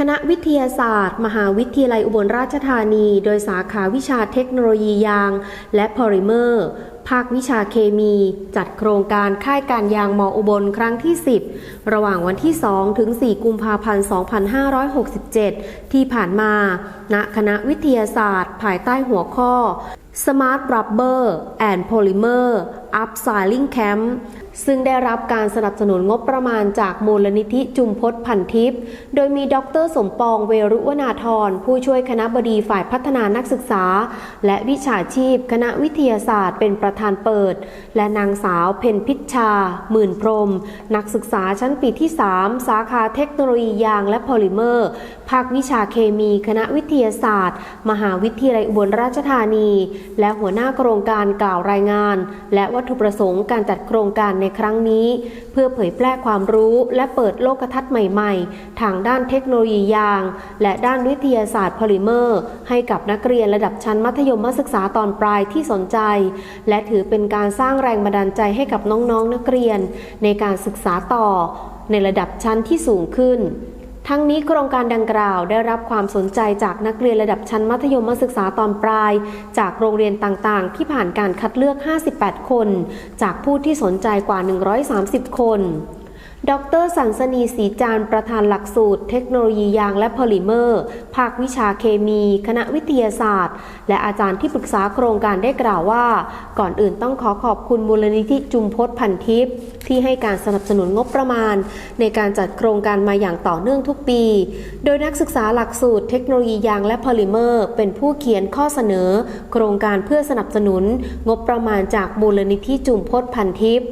คณะวิทยาศาสตร์ มหาวิทยาลัยอุบลราชธานี โดยสาขาวิชาเทคโนโลยียาง และพอลิเมอร์ ภาควิชาเคมี จัดโครงการค่ายการยางมออุบลครั้งที่ 10 ระหว่างวันที่ 2 ถึง 4 กุมภาพันธ์ 2567 ที่ผ่านมา ณ คณะวิทยาศาสตร์ ภายใต้หัวข้อ Smart Rubber and Polymer Upcycling Camp ซึ่งได้รับการสนับสนุนงบประมาณจากมูลนิธิจุมพศพันทิพย์ โดยมีดรสมปองเวรุวนาธรผู้ช่วยคณะบดีฝ่ายพัฒนานักศึกษา และวิชาชีพ คณะวิทยาศาสตร์ เป็นประธานเปิด และนางสาวเพนพิชชา หมื่นพรหมนักศึกษาชั้นปีที่ 3 สาขาเทคโนโลยียางและพอลิเมอร์ภาควิชาเคมี คณะวิทยาศาสตร์ มหาวิทยาลัยอุบลราชธานี และหัวหน้าโครงการกล่าวรายงาน และวัตถุประสงค์การจัดโครงการในครั้งนี้ เพื่อเผยแพร่ความรู้และเปิดโลกทัศน์ใหม่ๆ ทางด้านเทคโนโลยียาง และด้านวิทยาศาสตร์พอลิเมอร์ ให้กับนักเรียนระดับชั้นมัธยมศึกษาตอนปลายที่สนใจ และถือเป็นการสร้างแรงบันดาลใจให้กับน้องๆนักเรียน ในการศึกษาต่อในระดับชั้นที่สูงขึ้น ทั้งนี้โครงการดังกล่าวได้รับความสนใจจากนักเรียนระดับชั้นมัธยมศึกษาตอนปลาย จากโรงเรียนต่างๆ ที่ผ่านการคัดเลือก 58 คน จากผู้ที่สนใจกว่า 130 คน ดรสันสนีศรีจานประธานหลักสูตร เทคโนโลยียางและพอลิเมอร์ ภาควิชาเคมี คณะวิทยาศาสตร์ และอาจารย์ที่ปรึกษาโครงการได้กล่าวว่า ก่อนอื่นต้องขอขอบคุณมูลนิธิจุมพศพันทิพย์ที่ให้การสนับสนุนงบประมาณ ในการจัดโครงการมาอย่างต่อเนื่องทุกปี โดยนักศึกษาหลักสูตร เทคโนโลยียางและพอลิเมอร์ เป็นผู้เขียนข้อเสนอ โครงการเพื่อสนับสนุน งบประมาณจากมูลนิธิจุมพศพันทิพย์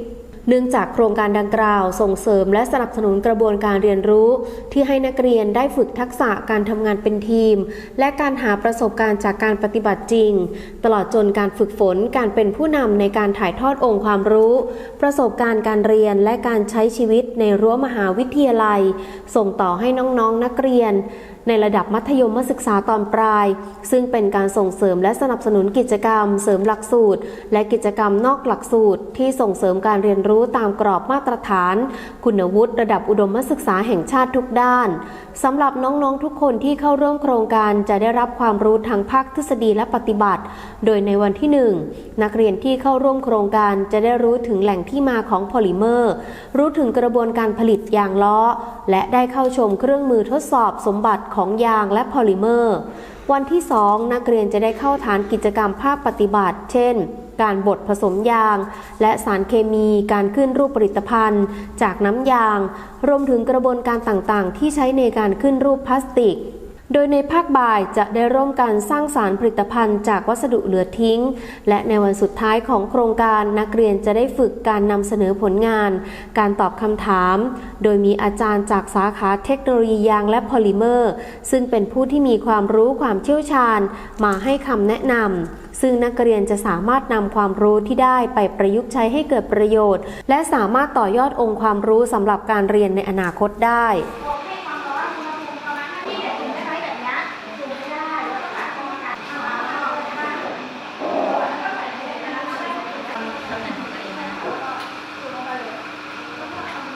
เนื่องจากโครงการดังกล่าวส่งเสริมและสนับสนุนกระบวนการเรียนรู้ ที่ให้นักเรียนได้ฝึกทักษะการทำงานเป็นทีม และการหาประสบการณ์จากการปฏิบัติจริง ตลอดจนการฝึกฝนการเป็นผู้นำในการถ่ายทอดองค์ความรู้ ประสบการณ์การเรียนและการใช้ชีวิตในรั้วมหาวิทยาลัย ส่งต่อให้น้องๆนนักเรียน ในระดับมัธยมศึกษาตอนปลาย ซึ่งเป็นการส่งเสริมและสนับสนุนกิจกรรม เสริมหลักสูตร และกิจกรรมนอกหลักสูตร ที่ส่งเสริมการเรียนรู้ตามกรอบมาตรฐาน คุณวุฒิระดับอุดมศึกษาแห่งชาติทุกด้านสำหรับน้องๆทุกคนที่เข้าร่วมโครงการจะได้รับความรู้ทางภาคทฤษฎีและปฏิบัติ โดยในวันที่ 1 นักเรียนที่เข้าร่วมโครงการจะได้รู้ถึงแหล่งที่มาของพอลิเมอร์ รู้ถึงกระบวนการผลิตยางล้อและได้เข้าชมเครื่องมือทดสอบสมบัติของยางและพอลิเมอร์ วันที่ 2 นักเรียนจะได้เข้าฐานกิจกรรมภาคปฏิบัติ เช่น การบดผสมยาง และสารเคมีการขึ้นรูปผลิตภัณฑ์ จากน้ำยาง รวมถึงกระบวนการต่างๆ ที่ใช้ในการขึ้นรูปพลาสติก โดยในภาคบ่ายจะได้ร่วมกันสร้างสารผลิตภัณฑ์จากวัสดุเหลือทิ้ง และในวันสุดท้ายของโครงการนักเรียนจะได้ฝึกการนำเสนอผลงาน การตอบคำถาม โดยมีอาจารย์จากสาขาเทคโนโลยียางและพอลิเมอร์ ซึ่งเป็นผู้ที่มีความรู้ความเชี่ยวชาญ มาให้คำแนะนำซึ่งนักเรียนจะสามารถนำความรู้ที่ได้ไปประยุกต์ใช้ให้เกิดประโยชน์ และสามารถต่อยอดองค์ความรู้สำหรับการเรียนในอนาคตได้